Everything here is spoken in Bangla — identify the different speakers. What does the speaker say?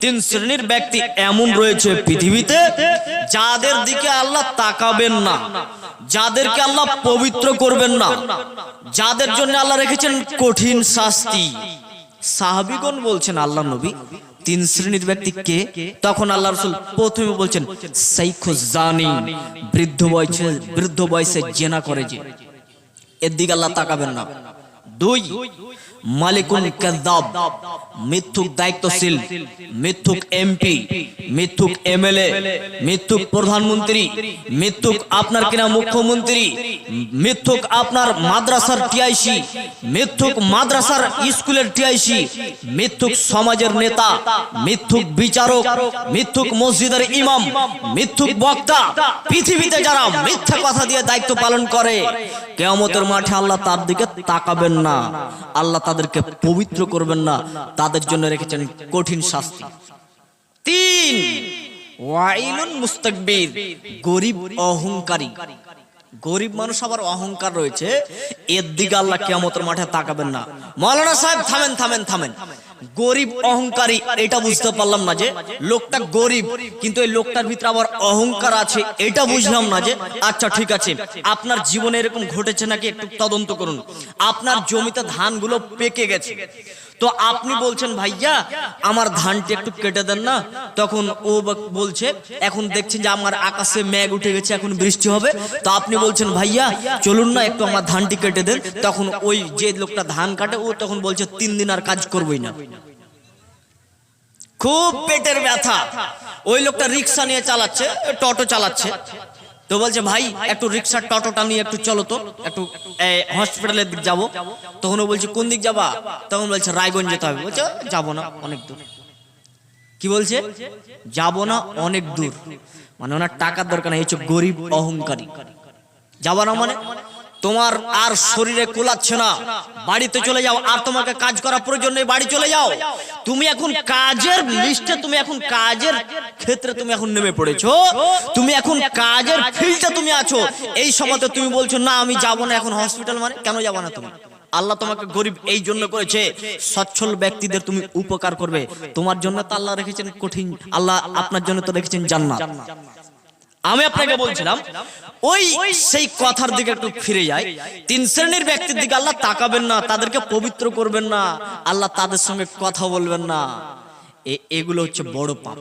Speaker 1: তিন শ্রেণির ব্যক্তি এমন রয়েছে পৃথিবীতে যাদের দিকে আল্লাহ তাকাবেন না, যাদেরকে আল্লাহ পবিত্র করবেন না, যাদের জন্য আল্লাহ রেখেছেন কঠিন শাস্তি। সাহাবিগণ বলছেন, আল্লাহ নবী, তিন শ্রেণির ব্যক্তি কে? তখন আল্লাহ রসুল প্রথমে বলছেন জানি বৃদ্ধ বয়সে বৃদ্ধ বয়সে জেনা করে যে, এর দিকে আল্লাহ তাকাবেন না। দুই মালিকুল কাদ্দাব, মিথ্যুক দায়িত্বশীল, মিথ্যুক এমপি, মিথ্যুক এমএলএ, মিথ্যুক প্রধানমন্ত্রী, মিথ্যুক আপনার কিনা মুখ্যমন্ত্রী, মিথ্যুক আপনার মাদ্রাসার টিআইসি মিথ্যুক মাদ্রাসার স্কুলের টিআইসি, মিথ্যুক সমাজের নেতা, মিথ্যুক বিচারক, মিথ্যুক মসজিদের ইমাম, মিথ্যুক বক্তা, পৃথিবীতে যারা মিথ্যা কথা দিয়ে দায়িত্ব পালন করে, কেয়ামতের মাঠে আল্লাহ তার দিকে তাকাবেন না। আল্লাহ তাদেরকে পবিত্র করবেন না। তাদের জন্য রেখেছেন কঠিন শাস্তি। তিন, ওয়াইলুন মুস্তাকবির, গরিব অহংকারী। গরিব মানুষ আবার অহংকার রয়েছে। এর দিকে আল্লাহ কেয়ামতের মাঠে তাকাবেন না। মৌলানা সাহেব, থামেন থামেন থামেন। গরিব অহংকারী, এটা বুঝতে পারলাম না যে লোকটা গরিব, কিন্তু এই লোকটার ভিতরে আবার অহংকার আছে, এটা বুঝলাম না যে আচ্ছা ঠিক আছে, আপনার জীবনে এরকম ঘটেছে নাকি একটু তদন্ত করুন। আপনার জমিতে ধানগুলো পেকে গেছে। তো আপনি বলছেন, ভাইয়া, আমার ধানটি একটু কেটে দেন না। তখন ও বলছে, এখন দেখছেন যে আমার আকাশে মেঘ উঠে গেছে, এখন বৃষ্টি হবে। তো আপনি বলছেন, ভাইয়া, চলুন না, একটু আমার ধানটি কেটে দেন। তখন ওই যে লোকটা ধান কাটে, ও তখন বলছে, তিন দিন আর কাজ করবই না। খুব পেটের ব্যথা। ওই লোকটা রিক্সা নিয়ে চালাচ্ছে টোটো চালাচ্ছে। তো বলছে, ভাই, একটু রিক্সার টোটোটা নিয়ে একটু চলো তো, একটু হসপিটালের দিক যাব। তখন ও বলছে, কোন দিক যাবা? তখন বলছে, রায়গঞ্জ যেতে হবে। বলছে, যাব না, অনেক দূর। কি বলছে? যাব না, অনেক দূর। মানে ওনার টাকার দরকার নেই হচ্ছে গরিব, অহংকারী। যাব না মানে তোমার আর শরীরে কোলাচ্ছে না। বাড়িতে চলে যাও, আর তোমাকে কাজ করা প্রয়োজন নেই, বাড়ি চলে যাও। তুমি এখন কাজের লিস্টে, তুমি এখন কাজের ক্ষেত্রে তুমি এখন নেমে পড়েছো। তুমি এখন কাজের ফিল্ডে তুমি আছো। এই সময়তে তুমি বলছো, না, আমি যাব না এখন হসপিটাল মানে? কেন যাব না তুমি? আল্লাহ তোমাকে গরিব এই জন্য করেছে। সচ্ছল ব্যক্তিদের তুমি উপকার করবে। তোমার জন্য তো আল্লাহ রেখেছেন কঠিন। আল্লাহ আপনার জন্য তো রেখেছেন জান্নাত। আমি আপনাকে বলছিলাম, ওই সেই কথার দিকে একটু ফিরে যায় তিন শ্রেণির ব্যক্তির দিকে আল্লাহ তাকাবেন না, তাদেরকে পবিত্র করবেন না, আল্লাহ তাদের সঙ্গে কথা বলবেন না। এগুলো হচ্ছে বড় পাপ।